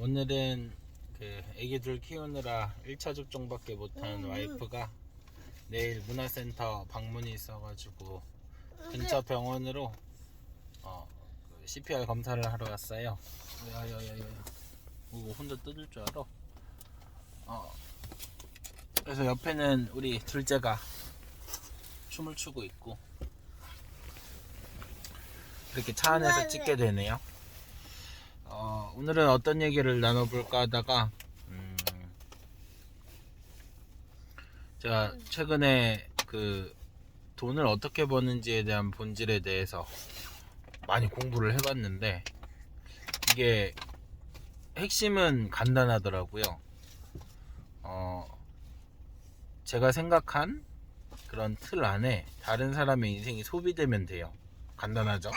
오늘은 그 애기들 키우느라 1차 접종밖에 못한 음. 와이프가 내일 문화센터 방문이 있어가지고 근처 병원으로 어, 그 CPR 검사를 하러 왔어요. 야야야야. 이거 혼자 뜯을 줄 알아? 어. 그래서 옆에는 우리 둘째가 춤을 추고 있고 이렇게 차 안에서 찍게 되네요. 어, 오늘은 어떤 얘기를 나눠볼까 하다가 음, 제가 최근에 그 돈을 어떻게 버는지에 대한 본질에 대해서 많이 공부를 해봤는데 이게 핵심은 간단하더라고요. 어, 제가 생각한 그런 틀 안에 다른 사람의 인생이 소비되면 돼요. 간단하죠?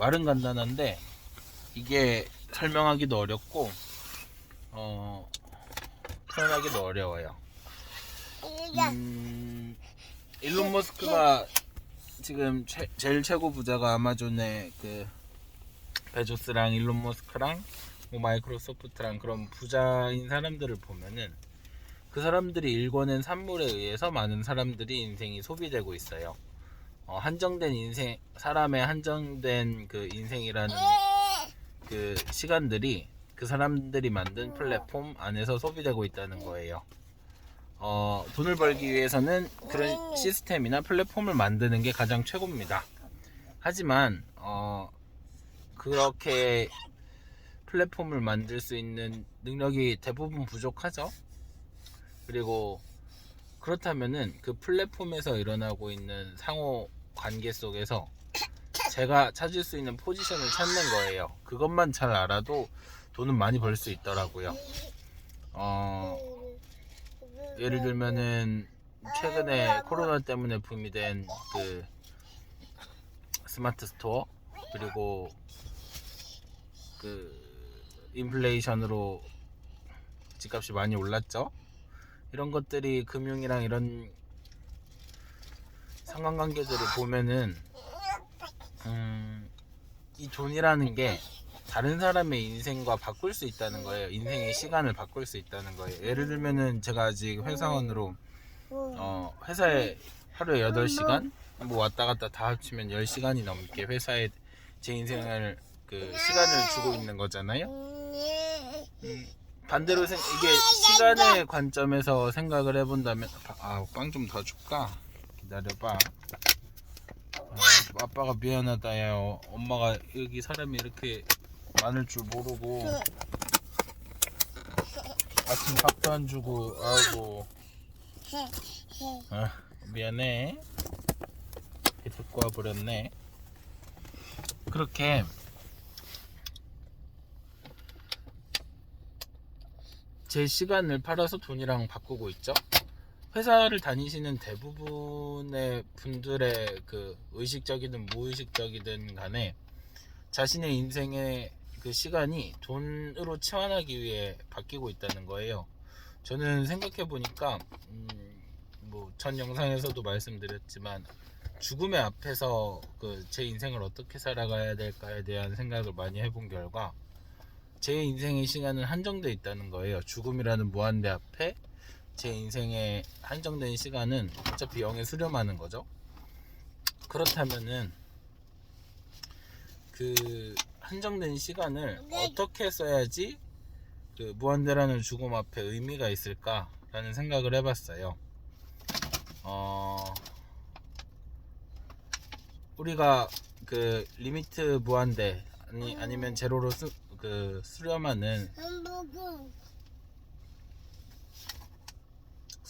말은 간단한데 이게 설명하기도 어렵고 어, 표현하기도 어려워요. 음, 일론 머스크가 지금 최, 제일 최고 부자가 아마존의 그 베조스랑 일론 머스크랑 뭐 마이크로소프트랑 그런 부자인 사람들을 보면은 그 사람들이 일궈낸 산물에 의해서 많은 사람들이 인생이 소비되고 있어요. 어, 한정된 인생, 사람의 한정된 그 인생이라는 그 시간들이 그 사람들이 만든 플랫폼 안에서 소비되고 있다는 거예요. 어, 돈을 벌기 위해서는 그런 시스템이나 플랫폼을 만드는 게 가장 최고입니다. 하지만 어, 그렇게 플랫폼을 만들 수 있는 능력이 대부분 부족하죠. 그리고 그렇다면은 그 플랫폼에서 일어나고 있는 상호 관계 속에서 제가 찾을 수 있는 포지션을 찾는 거예요. 그것만 잘 알아도 돈은 많이 벌 수 있더라고요. 어, 예를 들면은 최근에 코로나 때문에 붐이 된 그 스마트 스토어 그리고 그 인플레이션으로 집값이 많이 올랐죠. 이런 것들이 금융이랑 이런 상관관계들을 보면은 음, 이 돈이라는 게 다른 사람의 인생과 바꿀 수 있다는 거예요. 인생의 시간을 바꿀 수 있다는 거예요. 예를 들면은 제가 아직 회사원으로 어, 회사에 하루에 8시간 뭐 왔다 갔다 다 합치면 10시간이 넘게 회사에 제 인생을 그 시간을 주고 있는 거잖아요. 음, 반대로 생, 이게 시간의 관점에서 생각을 해본다면 아 빵 좀 더 줄까? 기다려봐. 아, 아빠가 미안하다 야. 어, 엄마가 여기 사람이 이렇게 많을 줄 모르고 아침 밥도 안 주고 아이고. 아, 미안해. 데리고 와버렸네. 그렇게 제 시간을 팔아서 돈이랑 바꾸고 있죠. 회사를 다니시는 대부분의 분들의 그 의식적이든 무의식적이든 간에 자신의 인생의 그 시간이 돈으로 치환하기 위해 바뀌고 있다는 거예요. 저는 생각해 보니까 음, 뭐전 영상에서도 말씀드렸지만 죽음의 앞에서 그 제 인생을 어떻게 살아가야 될까에 대한 생각을 많이 해본 결과 제 인생의 시간은 한정돼 있다는 거예요. 죽음이라는 무한대 앞에 제 인생의 한정된 시간은 어차피 영에 수렴하는 거죠. 그렇다면은 그 한정된 시간을 어떻게 써야지 그 무한대라는 죽음 앞에 의미가 있을까라는 생각을 해봤어요. 어, 우리가 그 리미트 무한대 아니 아니면 제로로 수, 그 수렴하는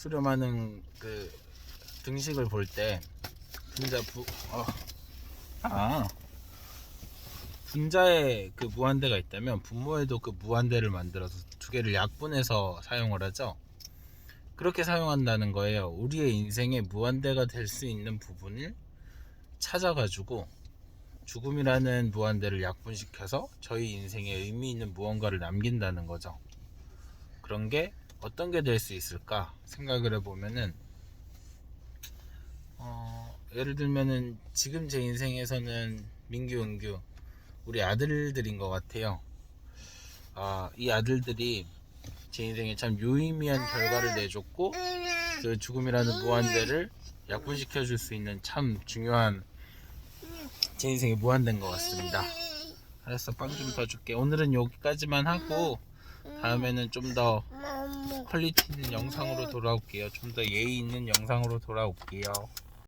수렴하는 그 등식을 볼 때 분자 부 어. 아 분자에 그 무한대가 있다면 분모에도 그 무한대를 만들어서 두 개를 약분해서 사용을 하죠. 그렇게 사용한다는 거예요. 우리의 인생에 무한대가 될 수 있는 부분을 찾아가지고 죽음이라는 무한대를 약분시켜서 저희 인생에 의미 있는 무언가를 남긴다는 거죠. 그런 게 어떤 게 될 수 있을까 생각을 해보면은 어, 예를 들면은 지금 제 인생에서는 민규, 은규 우리 아들들인 것 같아요. 아, 이 아들들이 제 인생에 참 유의미한 결과를 내줬고 그 죽음이라는 무한대를 약분시켜 줄 수 있는 참 중요한 제 인생의 무한대인 것 같습니다. 알았어, 빵 좀 더 줄게. 오늘은 여기까지만 하고 다음에는 좀더 퀄리티 있는 영상으로 돌아올게요. 좀 더 예의 있는 영상으로 돌아올게요.